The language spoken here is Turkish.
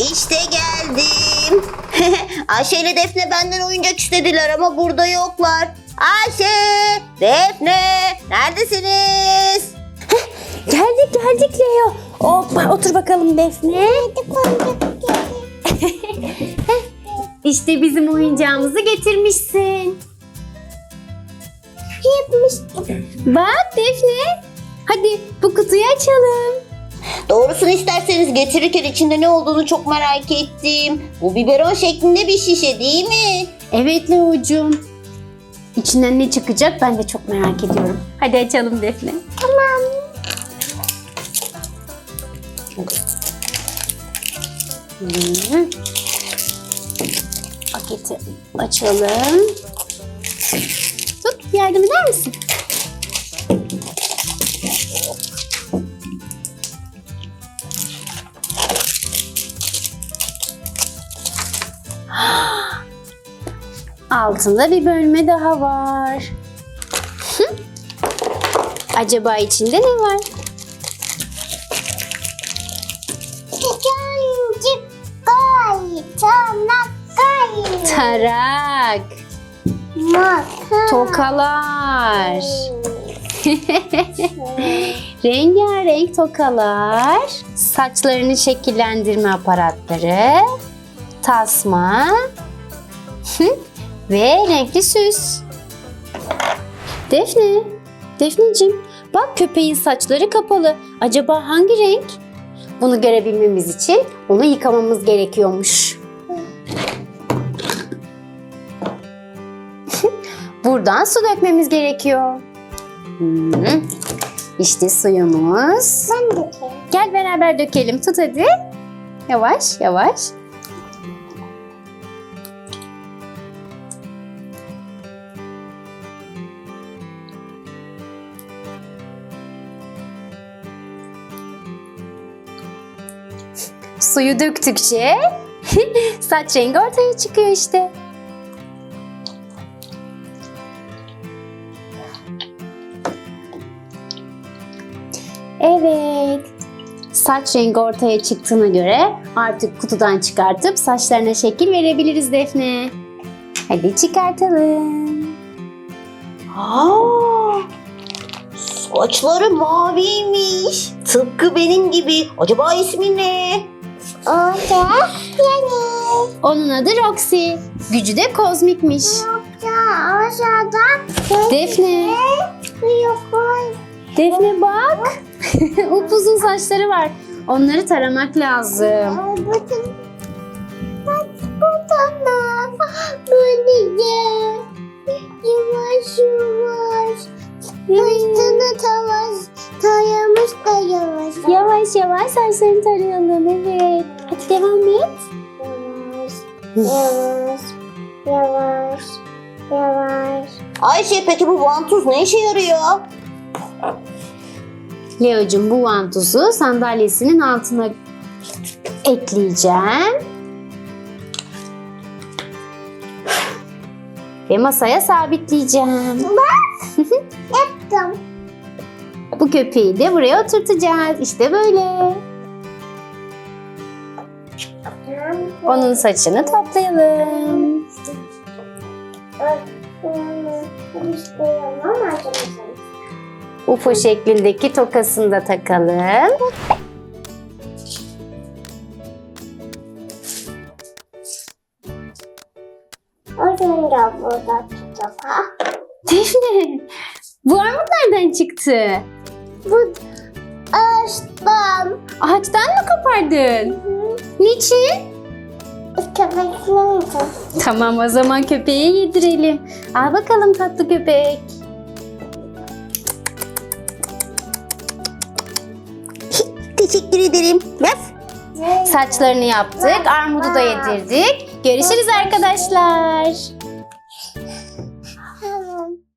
İşte geldim. Ayşe ile Defne benden oyuncak istediler ama burada yoklar. Ayşe, Defne, neredesiniz? Geldik geldik Leo. Hoppa otur bakalım Defne. işte bizim oyuncağımızı getirmişsin. Bak Defne. Hadi bu kutuyu açalım. Doğrusunu isterseniz getirirken içinde ne olduğunu çok merak ettim. Bu biberon şeklinde bir şişe değil mi? Evet Leo'cum. İçinden ne çıkacak ben de çok merak ediyorum. Hadi açalım Defne. Tamam. Paketi açalım. Tut yardım eder misin? Altında bir bölme daha var. Hı? Acaba içinde ne var? Tarak, tokalar, rengarenk tokalar, saçlarını şekillendirme aparatları, tasma ve renkli süs. Defne, Defneciğim bak köpeğin saçları kapalı. Acaba hangi renk? Bunu görebilmemiz için onu yıkamamız gerekiyormuş. Buradan su dökmemiz gerekiyor. İşte suyumuz. Gel beraber dökelim. Tut hadi. Yavaş yavaş. Suyu döktükçe saç rengi ortaya çıkıyor işte. Evet. Saç rengi ortaya çıktığına göre artık kutudan çıkartıp saçlarına şekil verebiliriz Defne. Hadi çıkartalım. Aa, saçları maviymiş. Tıpkı benim gibi. Acaba ismi ne? Onun adı Roxy. Gücü de kozmikmiş. Defne. Defne bak. Upuzun saçları var. Onları taramak lazım. Yavaş yavaş. Üstüne tavas, tayamış da yavaş. Yavaş yavaş saçlarını tarayalım. Evet. Devam et. Yavaş, yavaş, yavaş, yavaş. Ayşe peki bu vantuz ne işe yarıyor? Leo'cum bu vantuzu sandalyesinin altına ekleyeceğim. Ve masaya sabitleyeceğim. Tamam. Bu köpeği de buraya oturtacağız. İşte böyle. Onun saçını toplayalım. UFO şeklindeki tokasını da takalım. Uzun da burada tutupa. Defne, bu armut nereden çıktı? Bu ağaçtan. Ağaçtan mı kopardın? Niçin? Köpeklerin için. Tamam o zaman köpeğe yedirelim. Al bakalım tatlı köpek. Teşekkür ederim. Yap. Saçlarını yaptık, armudu da yedirdik. Görüşürüz arkadaşlar.